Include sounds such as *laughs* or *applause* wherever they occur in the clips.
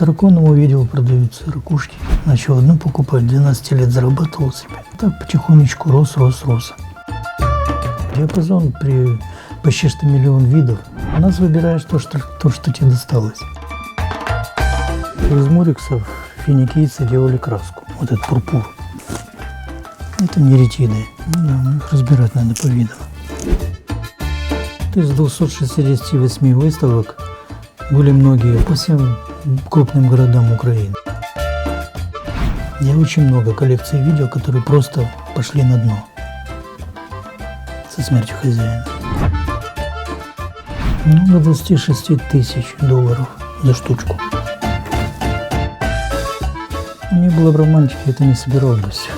староконному видео продаются ракушки. Начал одну покупать, 12 лет зарабатывал себе. Так потихонечку рос, рос, рос. Диапазон при почти что миллион видов. У нас выбираешь то, что, то, что тебе досталось. Из муриксов финикийцы делали краску. Вот этот пурпур. Это неретиды. Ну да, их разбирать надо по видам. Из 268 выставок были многие по всем крупным городам Украины. Я очень много коллекций видео, которые просто пошли на дно со смертью хозяина. Ну, до 26 тысяч долларов за штучку. Не было бы романтики, это не собирал бы все.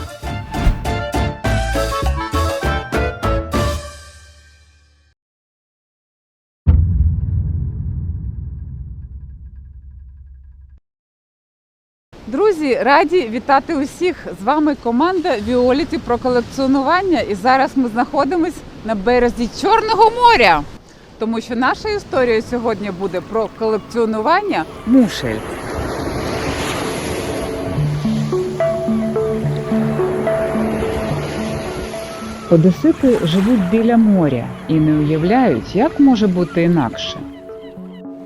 Раді вітати усіх! З вами команда Віоліті про колекціонування. І зараз ми знаходимось на березі Чорного моря. Тому що наша історія сьогодні буде про колекціонування мушель. Одесити живуть біля моря і не уявляють, як може бути інакше.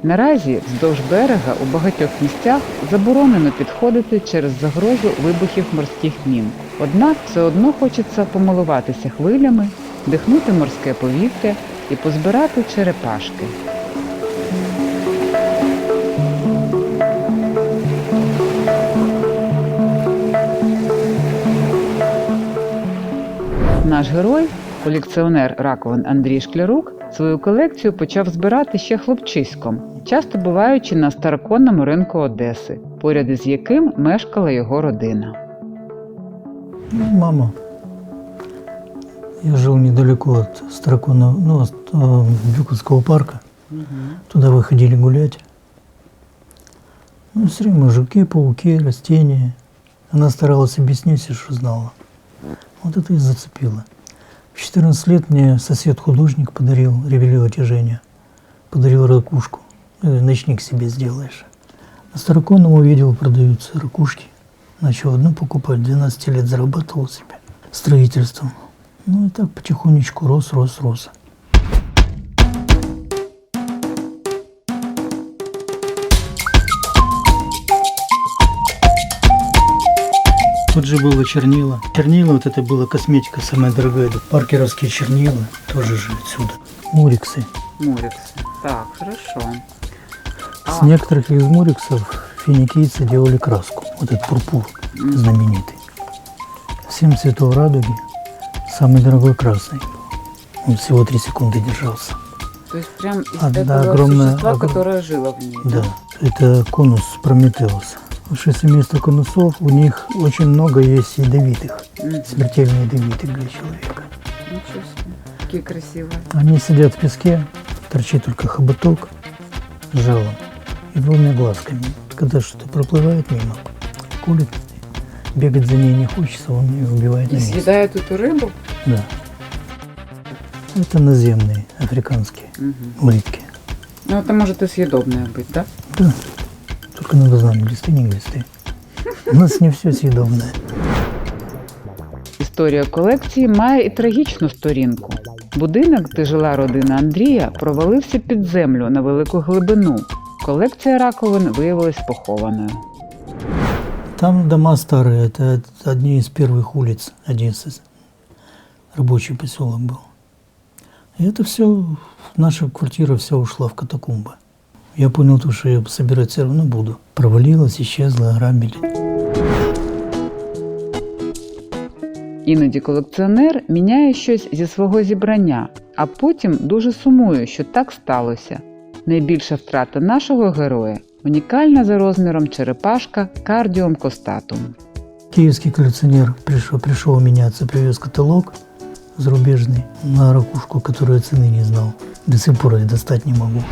Наразі вздовж берега у багатьох місцях заборонено підходити через загрозу вибухів морських мін. Однак все одно хочеться помилуватися хвилями, дихнути морське повітря і позбирати черепашки. Наш герой, колекціонер раковин Андрій Шклярук, свою колекцію почав збирати ще хлопчиськом, часто буваючи на староконному ринку Одеси, поряд із яким мешкала його родина. Ну, Мама. Я жил недалеко от Староконного, ну, от э, Бюковского парка. Туда выходили гулять. Ну, все время жуки, пауки, растения. Она старалась объяснить все, что знала. Вот это и зацепило. В 14 лет мне сосед-художник подарил ревелио-отяжение. Подарил ракушку. Э, Ночник себе сделаешь. На Староконном увидел, продаются ракушки. Начал одну покупать, 12 лет зарабатывал себе строительством. Ну и так потихонечку рос, рос, рос. Тут же было чернила. Чернила, вот это была косметика самая дорогая. Паркеровские чернила, тоже же отсюда. Муриксы. Мурикс. Так, хорошо. С некоторых из муриксов финикийцы делали краску. Вот этот пурпур знаменитый. Семь цветов радуги. Самый дорогой красный. Он всего три секунды держался. То есть прям из А, да, этого огромное- существа, которое жило в ней. Да, это конус Прометеуса. Высшее семейство конусов, у них очень много есть ядовитых, смертельно ядовитых для человека. Ничего себе. Какие красивые. Они сидят в песке, торчит только хоботок с жалом и двумя глазками. Когда что-то проплывает мимо, кулит, бегать за ней не хочется, он ее убивает И месте. съедают эту рыбу? Да. Это наземные африканские Мгм. улитки. Ну, это может и съедобное быть, да? Да. Только надо знать, глисты, не глисты. У нас не все съедобное. Історія колекції має і трагічну сторінку. Будинок, де жила родина Андрія, провалився під землю на велику глибину. Колекція раковин виявилась похованою. Там дома старые, это одни из первых улиц Одессы. Рабочий поселок был. И это все, наша квартира вся ушла в катакомбы. Я понял то, что я собирать все равно буду. Провалилась, исчезла, ограбили. Іноді колекціонер міняє щось зі свого зібрання, а потім дуже сумує, що так сталося. Найбільша втрата нашого героя унікальна за розміром черепашка кардіум костатум. Киевский коллекционер пришел, пришел меняться, привез каталог зарубежный на ракушку, которую я цены не знал. До сих пор я достать не могу.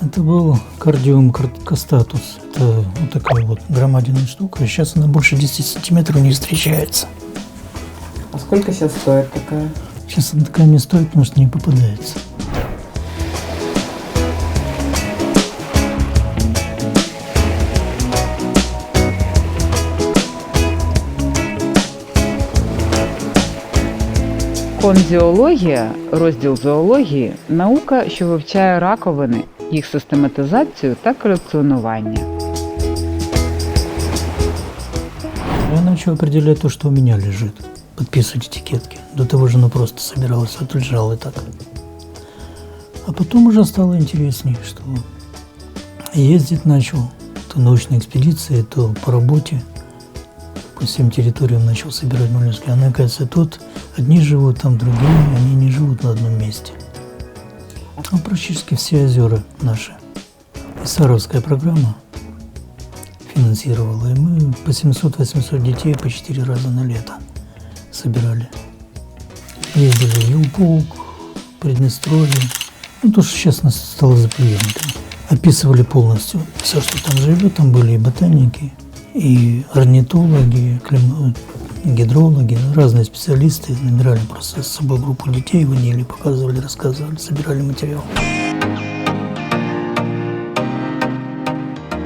Это был кардиум костатус. Это вот такая вот громадная штука. Сейчас она больше 10 сантиметров не встречается. А сколько сейчас стоит такая? Сейчас она такая не стоит, потому что не попадается. Конзіологія, розділ зоології наука, що вивчає раковини їх систематизацію та колекціонування. Я начал определять то, что у меня лежит. Подписывать этикетки. До того же оно просто собиралось, вот лежало и так. А потом уже стало интереснее, что ездить начал. То научные экспедиции, то по работе. По всем территориям начал собирать моллюски. А оказывается, тут одни живут, там другие, они не живут на одном месте. А практически все озера наши. И Саровская программа финансировала. И мы по 700-800 детей по 4 раза на лето собирали. Ездили в Елпук, Приднестровье. Ну, то, что сейчас нас стало заповедником. Описывали полностью все, что там живет. Там были и ботаники, и орнитологи, клим- гидрологи, ну, разные специалисты. Набирали просто с собой группу детей, водили, показывали, рассказывали, собирали материал.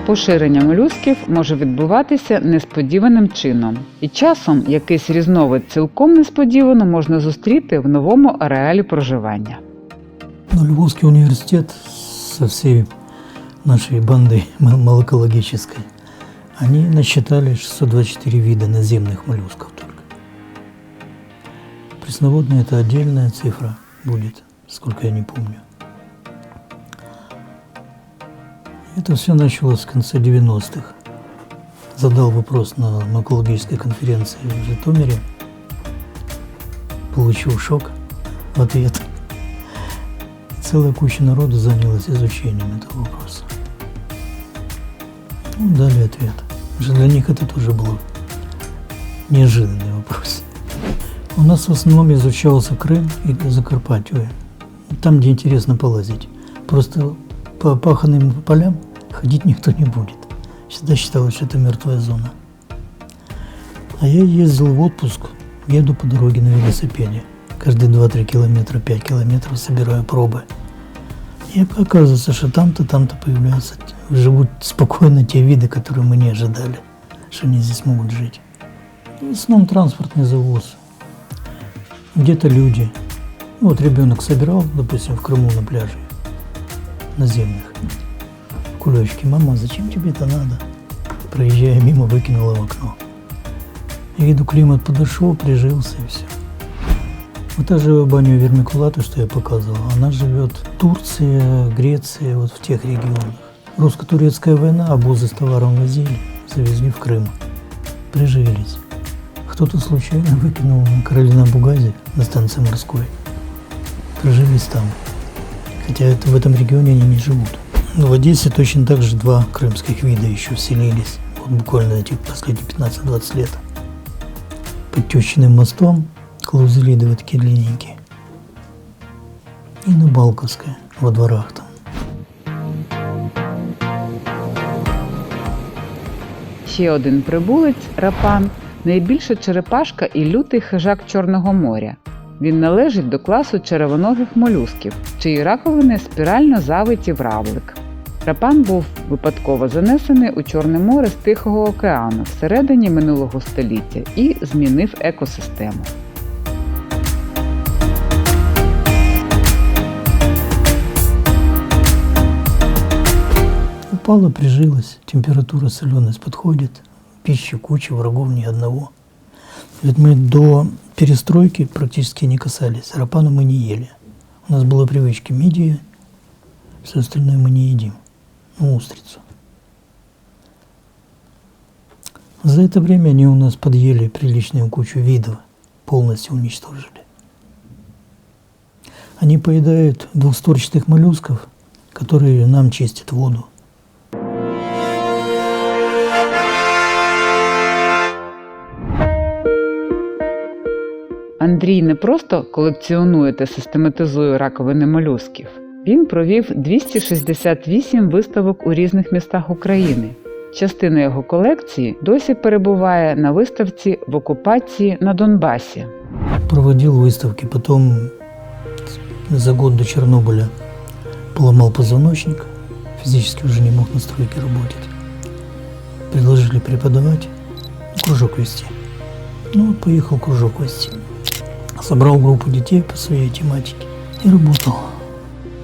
Поширення молюсків може відбуватися несподіваним чином, і часом якийсь різновид цілком несподівано можна зустріти в новому ареалі проживання. Ну, Львовский университет со всей нашей бандой мо- молокологической, они насчитали 624 вида наземных моллюсков только. Пресноводные это отдельная цифра будет, сколько я не помню. Это все началось с конца 90-х. Задал вопрос на онкологической конференции в Житомире. Получил шок в ответ. Целая куча народу занялась изучением этого вопроса. Ну, дали ответ. Уже для них это тоже был неожиданный вопрос. У нас в основном изучался Крым и Закарпатье. Там, где интересно полазить. Просто по паханным полям ходить никто не будет. Всегда считалось, что это мертвая зона. А я ездил в отпуск, еду по дороге на велосипеде. Каждые 2-3 километра, 5 километров собираю пробы. И оказывается, что там-то, там-то появляются, живут спокойно те виды, которые мы не ожидали, что они здесь могут жить. И основном транспортный завоз. Где-то люди. Ну, Вот ребенок собирал, допустим, в Крыму на пляже наземных кулечки. Мама, зачем тебе это надо? Проезжая мимо, выкинула в окно. Я виду, климат подошел, прижился и все. Вот та же баню Вермикулата, что я показывал, она живет Турция, Греция, вот в тех регионах. Русско-турецкая война, обозы с товаром возили, завезли в Крым. Прижились. Кто-то случайно выкинул на Каролина Бугазе на станции морской. Прижились там. Хотя это, в этом регионе они не живут. Но в Одессе точно так же два крымских вида еще вселились. Вот буквально эти последние 15-20 лет. Под Тещиным мостом клаузелиды вот такие длинненькие. И на Балковской, во дворах там. Ще один прибулець рапан найбільша черепашка і лютий хижак Чорного моря. Він належить до класу червоногих молюсків, чиї раковини спірально завиті в равлик. Рапан був випадково занесений у Чорне море з Тихого океану всередині минулого століття і змінив екосистему. Упала, прижилась, температура, соленость подходит, пищи куча, врагов ни одного. Ведь мы до перестройки практически не касались, рапану мы не ели. У нас была привычка мидии, все остальное мы не едим. Ну, устрицу. За это время они у нас подъели приличную кучу видов, полностью уничтожили. Они поедают двухстворчатых моллюсков, которые нам чистят воду. Андрій не просто колекціонує та систематизує раковини молюсків. Він провів 268 виставок у різних містах України. Частина його колекції досі перебуває на виставці в окупації на Донбасі. проводил выставки, потом за год до Чернобыля поломал позвоночник, физически уже не мог на стройке работать. Предложили преподавать, кружок вести. Ну, поехал кружок вести. Собрал группу детей по своей тематике и работал.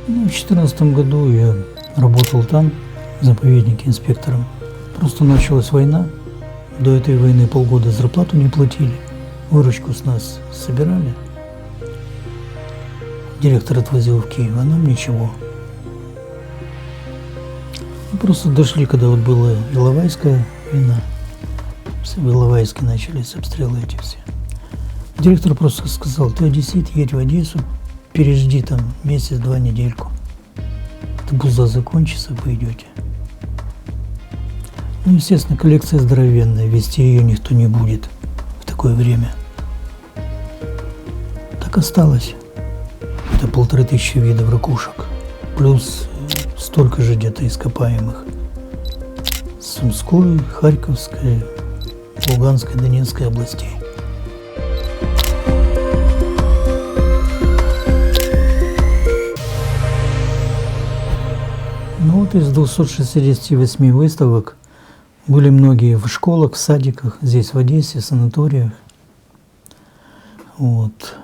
Ну, в 2014 году я работал там, в заповеднике инспектором. Просто началась война. До этой войны полгода зарплату не платили. Выручку с нас собирали. Директор отвозил в Киев, а нам ничего. Мы просто дошли, когда вот была Иловайская война. В Иловайске начались обстрелы эти все. Директор просто сказал, ты одессит, едь в Одессу, пережди там месяц-два недельку. Это буза закончится, вы идете. Ну, естественно, коллекция здоровенная, вести ее никто не будет в такое время. Так осталось. Это полторы тысячи видов ракушек. Плюс столько же где-то ископаемых. Сумской, Харьковской, Луганской, Донецкой областей. Ну вот из 268 выставок были многие в школах, в садиках, здесь в Одессе, санаториях. Вот.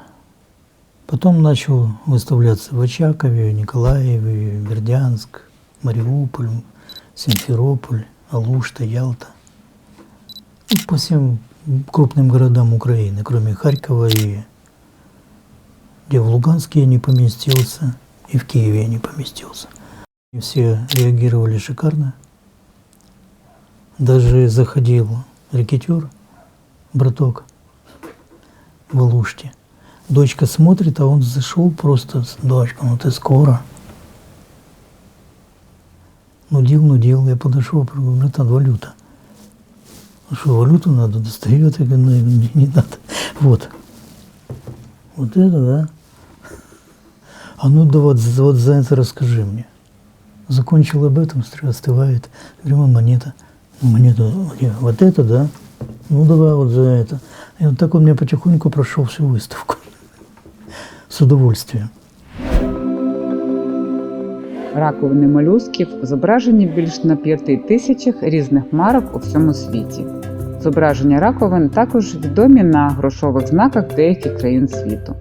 Потом начал выставляться в Очакове, Николаеве, Бердянск, Мариуполь, Симферополь, Алушта, Ялта. И по всем крупным городам Украины, кроме Харькова и где в Луганске я не поместился, и в Киеве я не поместился. Все реагировали шикарно. Даже заходил рекетер, браток, в Алуште. Дочка смотрит, а он зашел просто с дочкой, ну ты скоро. Нудил, нудил, я подошел, говорю, братан, валюта. Ну что, валюту надо, достает, я говорю, «Ну, не, не надо. Вот. Вот это, да. А ну да вот, вот за это расскажи мне. Закончил об этом, смотрю, остывает. Говорю, «Вон монета. Монета, где? вот это, да? Ну давай вот за это. И вот так он мне потихоньку прошел всю выставку. С удовольствием. Раковини молюсків зображені більш на п'яти тисячах різних марок у всьому світі. Зображення раковин також відомі на грошових знаках деяких країн світу.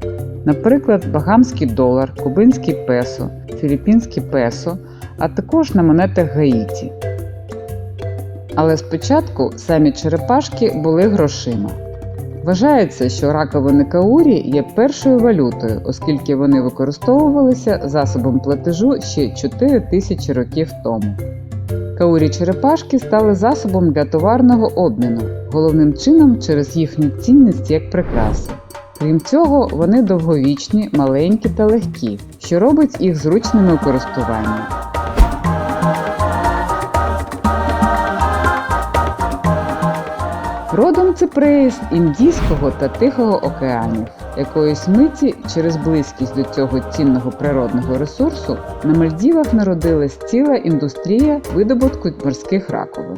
Наприклад, багамський долар, кубинський песо, філіппінський песо, а також на монетах Гаїті. Але спочатку самі черепашки були грошима. Вважається, що раковини каурі є першою валютою, оскільки вони використовувалися засобом платежу ще 4 тисячі років тому. Каурі черепашки стали засобом для товарного обміну, головним чином через їхню цінність як прикраси. Крім цього, вони довговічні, маленькі та легкі, що робить їх зручними у користуванні. Родом ципреї з Індійського та Тихого океанів. Якоїсь миті через близькість до цього цінного природного ресурсу на Мальдівах народилась ціла індустрія видобутку морських раковин.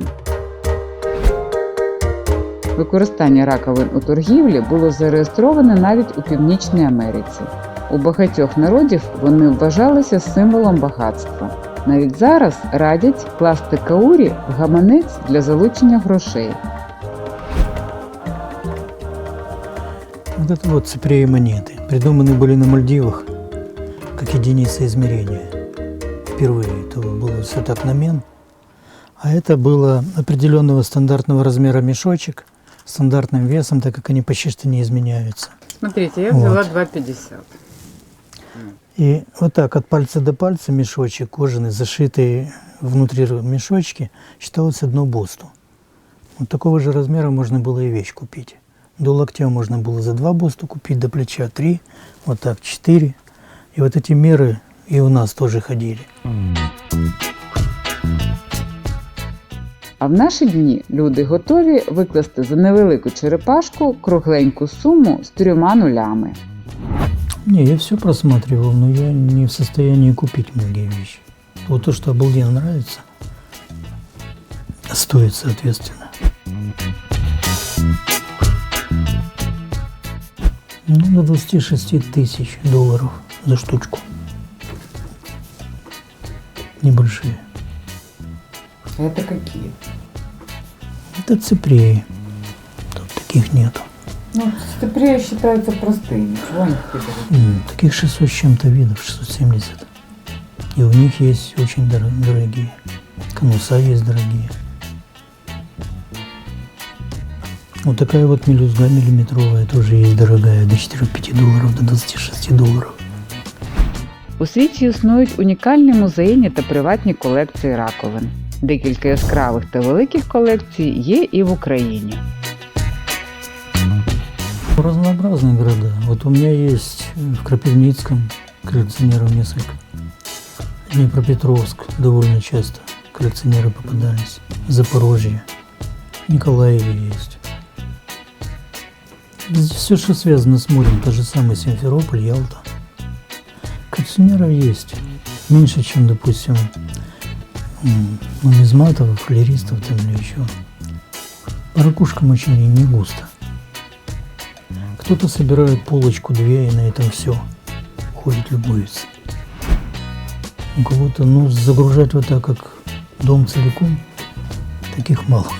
Використання раковин у торгівлі було зареєстроване навіть у Північній Америці. У багатьох народів вони вважалися символом багатства. Навіть зараз радять класти каурі в гаманець для залучення грошей. Вот это вот ципреи монеты. Придуманы были на Мальдивах, как единица измерения. Впервые это было все так на мен. А это было определенного стандартного размера мешочек, стандартным весом, так как они почти что не изменяются. Смотрите, я взяла Вот. 2,50. И вот так от пальца до пальца мешочек кожаный, зашитый внутри мешочки, считалось одно босту. Вот такого же размера можно было и вещь купить. До локтя можно было за два боста купить, до плеча три, вот так четыре. И вот эти меры и у нас тоже ходили. А в наші дні люди готові викласти за невелику черепашку кругленьку суму з трьома нулями. Не, я все просматривал, но я не в состоянии купить многие вещи. Вот то, что обалденно нравится, стоит соответственно. Ну, до 26 тысяч долларов за штучку. Небольшие. Это какие? Это ципреи. Тут таких нету. Ну, ничего не М, Таких 600 с чем-то видов, 670. И у них есть очень дор- дорогие. Конуса есть дорогие. Вот такая вот мелюзга миллиметровая тоже есть дорогая, до 4-5 долларов, до 26 долларов. У світі існують унікальні музейні та приватні колекції раковин. Декілька яскравих та великих колекцій є і в Україні. Разнообразные города. Вот у меня есть в Крапивницком коллекционеров несколько. Днепропетровск довольно часто коллекционеры попадались. Запорожье. Николаеве есть. Все, что связано с морем, тот же самый Симферополь, Ялта. Коллекционеров есть. Меньше, чем, допустим, нумизматов, флеристов там или еще. По ракушкам очень не густо. Кто-то собирает полочку-две и на этом все. Ходит, любуется. У кого-то, ну, загружать вот так, как дом целиком, таких мало.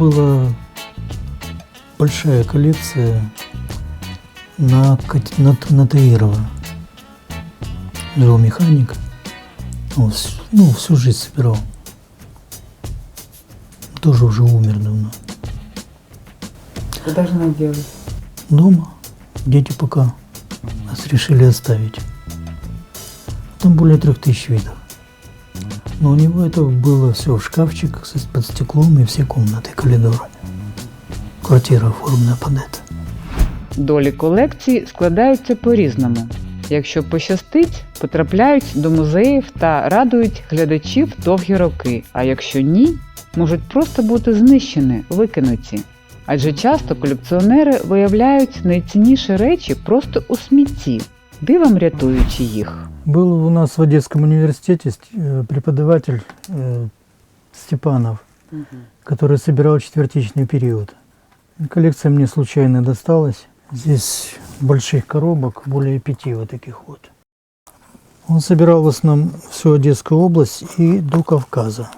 Была большая коллекция на, на, на Таирова. Жил механик. Он ну, всю жизнь собирал. Тоже уже умер давно. Що должна делать? Дома дети пока нас решили оставить. Там более трех тысяч видов. Но у него это было все в шкафчик с- под стеклом и все комнаты, коридоры. Квартира оформлена под это. Долі колекцій складаються по-різному. Якщо пощастить, потрапляють до музеїв та радують глядачів довгі роки, а якщо ні, можуть просто бути знищені, викинуті. Адже часто колекціонери виявляють найцінніші речі просто у смітті, Дивом рятуючи їх. Был у нас в Одесском университете э, преподаватель э, Степанов, который собирал четвертичный период. Коллекция мне случайно досталась. Здесь больших коробок, более пяти вот таких вот. Он собирал в основном всю Одесскую область и до Кавказа.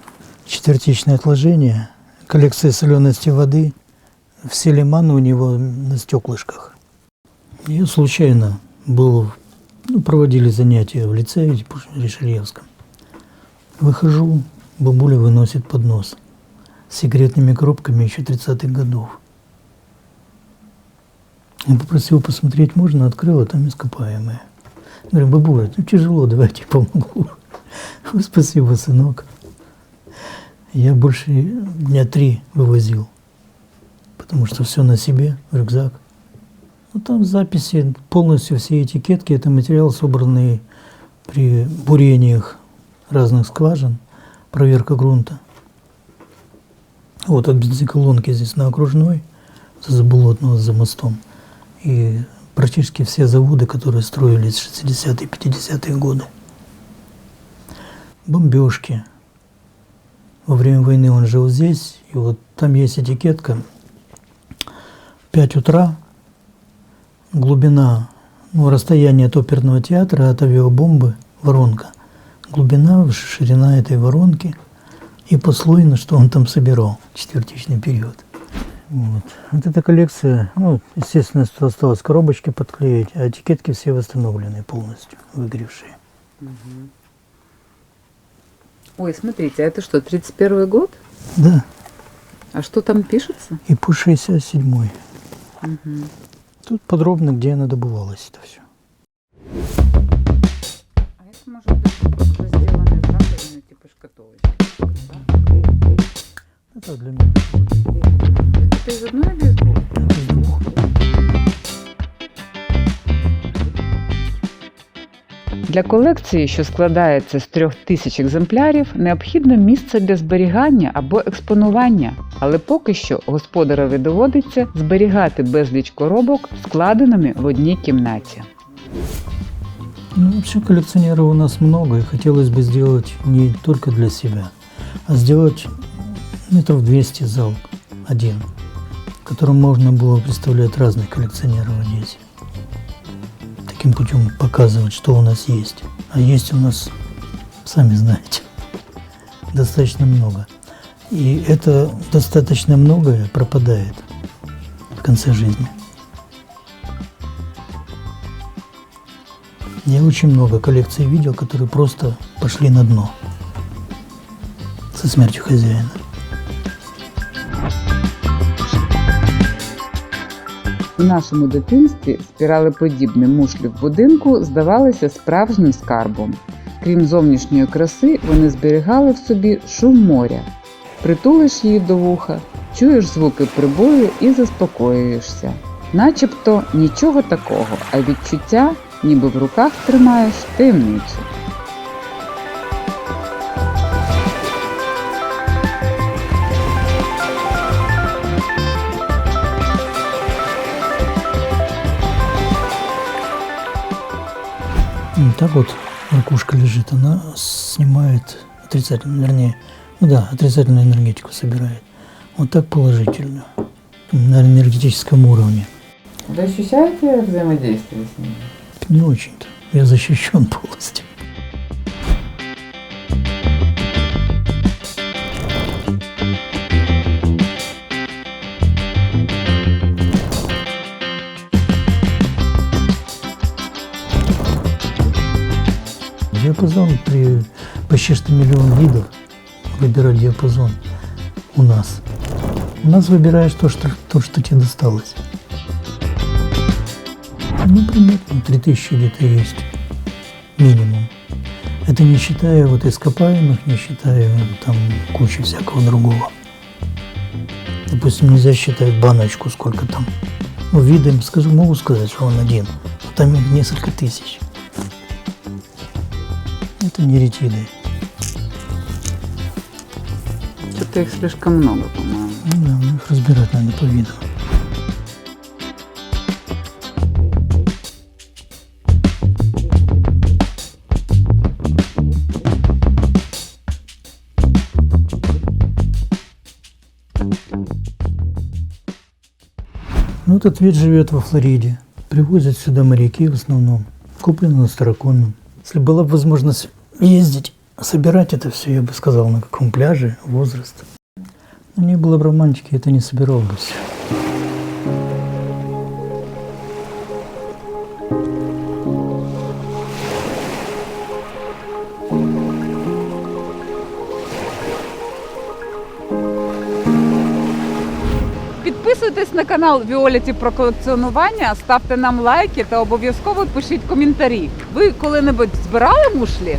Четвертичное отложение, коллекция солености воды, все лиманы у него на стеклышках. И случайно был, ну, проводили занятия в лицее Решельевском. Выхожу, бабуля выносит поднос с сигаретными коробками еще 30-х годов. Он попросил посмотреть, можно, открыла, там ископаемые. Говорю, бабуля, ну тяжело, давайте помогу. «Ой, *laughs* Спасибо, сынок. Я больше дня три вывозил, потому что все на себе, рюкзак. Ну там записи, полностью все этикетки, это материал, собранный при бурениях разных скважин, проверка грунта. Вот от бензоколонки здесь на окружной, за Заболотного, за мостом. И практически все заводы, которые строились в 60-е, 50-е годы. Бомбежки. Во время войны он жил здесь, и вот там есть этикетка. 5 утра, глубина, ну, расстояние от оперного театра от авиабомбы, воронка. Глубина, ширина этой воронки и послойно, что он там собирал, четвертичный период. Вот. вот эта коллекция, ну, естественно, что осталось коробочки подклеить, а этикетки все восстановлены полностью, выгоревшие. Ой, смотрите, а это что, 31 год? Да, А что там пишется? и по 67 Тут подробно, где она добывалась, это все. А это может быть просто сделано в раковину, типа шкатулочки. Это для меня. Это из одной или из двух? Для колекції, що складається з трьох тисяч екземплярів, необхідно місце для зберігання або експонування, але поки що господареві доводиться зберігати безліч коробок, складеними в одній кімнаті. Ну, вообще коллекционеров у нас много, и хотелось бы сделать не только для себя, а сделать метров 200 зал один, в котором можно было представлять разных коллекционеров в Одессе. Таким путем показывать, что у нас есть. А есть у нас, сами знаете, *laughs* достаточно много. И это достаточно многое пропадает в конце жизни. Я очень много коллекций видел, которые просто пошли на дно со смертью хозяина. У нашому дитинстві спіралеподібні мушлі в будинку здавалися справжнім скарбом. Крім зовнішньої краси, вони зберігали в собі шум моря. Притулиш її до вуха, чуєш звуки прибою і заспокоюєшся. Начебто нічого такого, а відчуття, ніби в руках тримаєш таємницю. Так вот ракушка лежит, она снимает отрицательную, вернее, ну да, отрицательную энергетику собирает. Вот так положительную, на энергетическом уровне. Ви ощущаєте взаємодействие з ними? Не очень-то. Я защищен *laughs* полностью. Диапазон при почти что миллион видов выбирать диапазон у нас. У нас выбираешь то, что, то, что тебе досталось. Ну, примерно 3000 где-то есть минимум. Это не считая вот ископаемых, не считая там кучи всякого другого. Допустим, нельзя считать баночку, сколько там. Ну, видом скажу, могу сказать, что он один. А там их несколько тысяч. Это не ретиды. Что-то їх слишком много, по-моєму. Ну да, ну, их разбирать надо по видам. Ну, этот вид живет во Флориде. Привозят сюда моряки в основном. Куплено на Староконном. Если была бы возможность ездить, собирать это все, я бы сказал, на каком пляже, возраст. Но не было бы романтики, это не собирал бы все. Підписуйтесь на канал Віоліті про колекціонування, ставте нам лайки та обов'язково пишіть коментарі. Ви коли-небудь збирали мушлі?